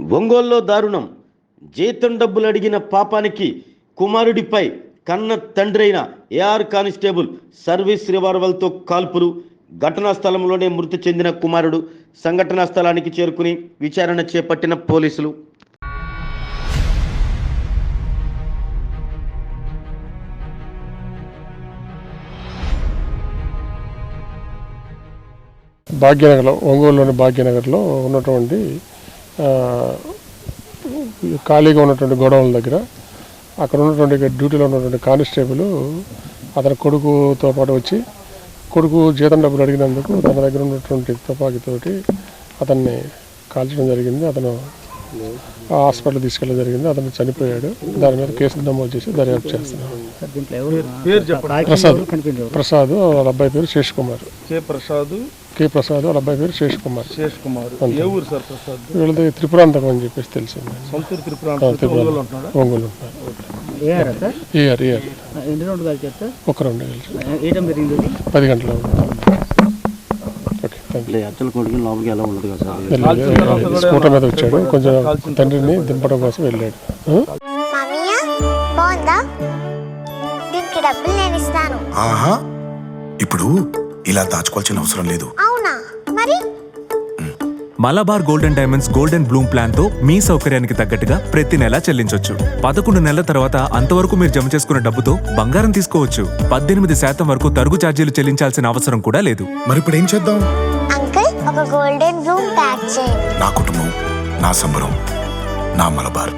ఒంగోల్లో దారుణం. జీతం డబ్బులు అడిగిన పాపానికి కుమారుడిపై కన్న తండ్రైన ఏఆర్ కానిస్టేబుల్ సర్వీస్ రివాల్వర్తో కాల్పులు. ఘటనా స్థలంలోనే మృతి చెందిన కుమారుడు సంఘటనా స్థలానికి చేరుకుని విచారణ చేపట్టిన పోలీసులు. భాగ్యనగర్లో ఒంగోలులోని భాగ్యనగర్లో ఉన్నటువంటి ఖాళీగా ఉన్నటువంటి గోడౌన్ల దగ్గర అక్కడ ఉన్నటువంటి డ్యూటీలో ఉన్నటువంటి కానిస్టేబుల్ అతని కొడుకుతో పాటు వచ్చి కొడుకు జీతం డబ్బులు అడిగినందుకు తన దగ్గర ఉన్నటువంటి తుపాకీతోటి అతన్ని కాల్చడం జరిగింది. అతను హాస్పిటల్ తీసుకెళ్ళడం జరిగింది. అతను చనిపోయాడు. దాని మీద కేసు నమోదు చేసి దర్యాప్తు చేస్తున్నాం దీంట్లో ఎవరు పేరు చెప్పండి ప్రసాద్ వాళ్ళ అబ్బాయి పేరు శేష్ కుమార్. కె ప్రసాద్. కే ప్రసాద్ వాళ్ళ అబ్బాయి పేరు శేష్ కుమార్. శేష్ కుమార్. ఏ ఊరు సార్ ప్రసాద్? వీళ్ళది త్రిపురాంతకం అని చెప్పేసి తెలిసింది. సొంతూరు. ఒంగోలు అంటున్నాడా? ఒంగోలు ఉంటారు ఏఆరా సార్? ఇయర్ ఇయర్ ఎన్ని రెండు కాల్ సార్? ఒక రెండు కలిసి పది గంటల కొడుకుని లోపలికి ఎలా ఉండదు కదా. స్కూటర్ మీద వచ్చాడు. కొంచెం తండ్రిని దింపడం కోసం వెళ్ళాడు. ఆహా ఇప్పుడు ఇలా దాచుకోవాల్సిన అవసరం లేదు. అవునా? మరి? Malabar golden diamonds golden bloom ప్లాన్తో మీ సౌకర్యానికి తగ్గట్టుగా ప్రతి నెల చెల్లించొచ్చు. పదకొండు నెలల తర్వాత అంతవరకు మీరు జమ చేసుకున్న డబ్బుతో బంగారం తీసుకోవచ్చు. పద్దెనిమిది శాతం వరకు తరుగు ఛార్జీలు చెల్లించాల్సిన అవసరం కూడా లేదు. మరి ఇప్పుడు ఏం చేద్దాం? అంకుల్ ఒక గోల్డెన్ బ్లూమ్ ప్యాక్ చేయండి నా కుటుంబం నా సంబరం నా మలబార్.